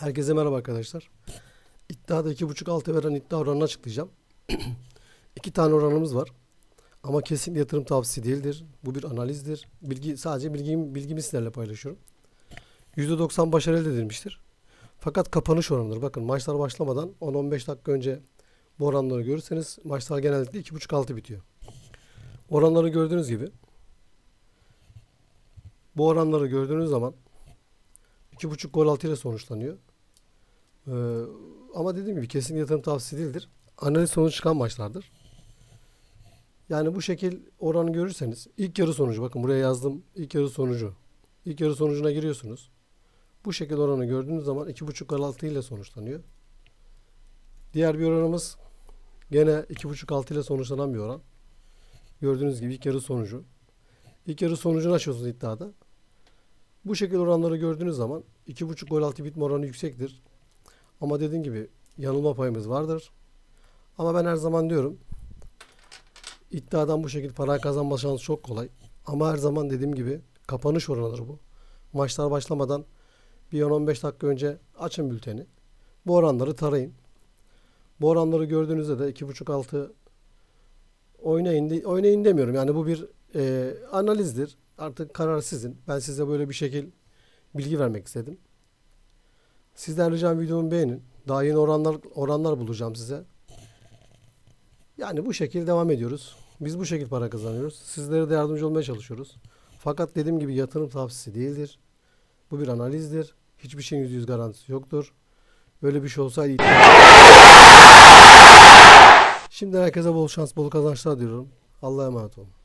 Herkese merhaba arkadaşlar. İddiada 2.5 altı veren iddia oranını açıklayacağım. İki tane oranımız var. Ama kesin yatırım tavsiyesi değildir. Bu bir analizdir. Bilgi sadece bilgimi, bilgimi sizlerle paylaşıyorum. %90 başarı elde edilmiştir. Fakat kapanış oranıdır. Bakın maçlar başlamadan 10-15 dakika önce bu oranları görürseniz maçlar genellikle 2.5 altı bitiyor. Oranları gördüğünüz gibi bu oranları gördüğünüz zaman 2.5 gol altı ile sonuçlanıyor. Ee, ama dediğim gibi kesin yatırım tavsiyesi değildir. Analiz sonucu çıkan maçlardır. Yani bu şekil oranı görürseniz ilk yarı sonucu bakın buraya yazdım ilk yarı sonucu. İlk yarı sonucuna giriyorsunuz. Bu şekil oranı gördüğünüz zaman 2.5 gol altı ile sonuçlanıyor. Diğer bir oranımız gene 2.5 altı ile sonuçlanan bir oran. Gördüğünüz gibi ilk yarı sonucu. İlk yarı sonucunu açıyorsunuz iddiada. Bu şekil oranları gördüğünüz zaman 2.5 gol altı bitme oranı yüksektir. Ama dediğim gibi yanılma payımız vardır. Ama ben her zaman diyorum iddiadan bu şekilde para kazanma şansı çok kolay. Ama her zaman dediğim gibi kapanış oranıdır bu. Maçlar başlamadan bir 10-15 dakika önce açın bülteni. Bu oranları tarayın. Bu oranları gördüğünüzde de 2.5 altı oynayın, de- oynayın demiyorum. Yani bu bir e, analizdir. Artık karar sizin. Ben size böyle bir şekil bilgi vermek istedim. Sizden ricam videomu beğenin. Daha yeni oranlar oranlar bulacağım size. Yani bu şekilde devam ediyoruz. Biz bu şekilde para kazanıyoruz. Sizlere de yardımcı olmaya çalışıyoruz. Fakat dediğim gibi yatırım tavsiyesi değildir. Bu bir analizdir. Hiçbir şeyin yüzde yüz garantisi yoktur. Böyle bir şey olsaydı Şimdi herkese bol şans, bol kazançlar diliyorum. Allah'a emanet olun.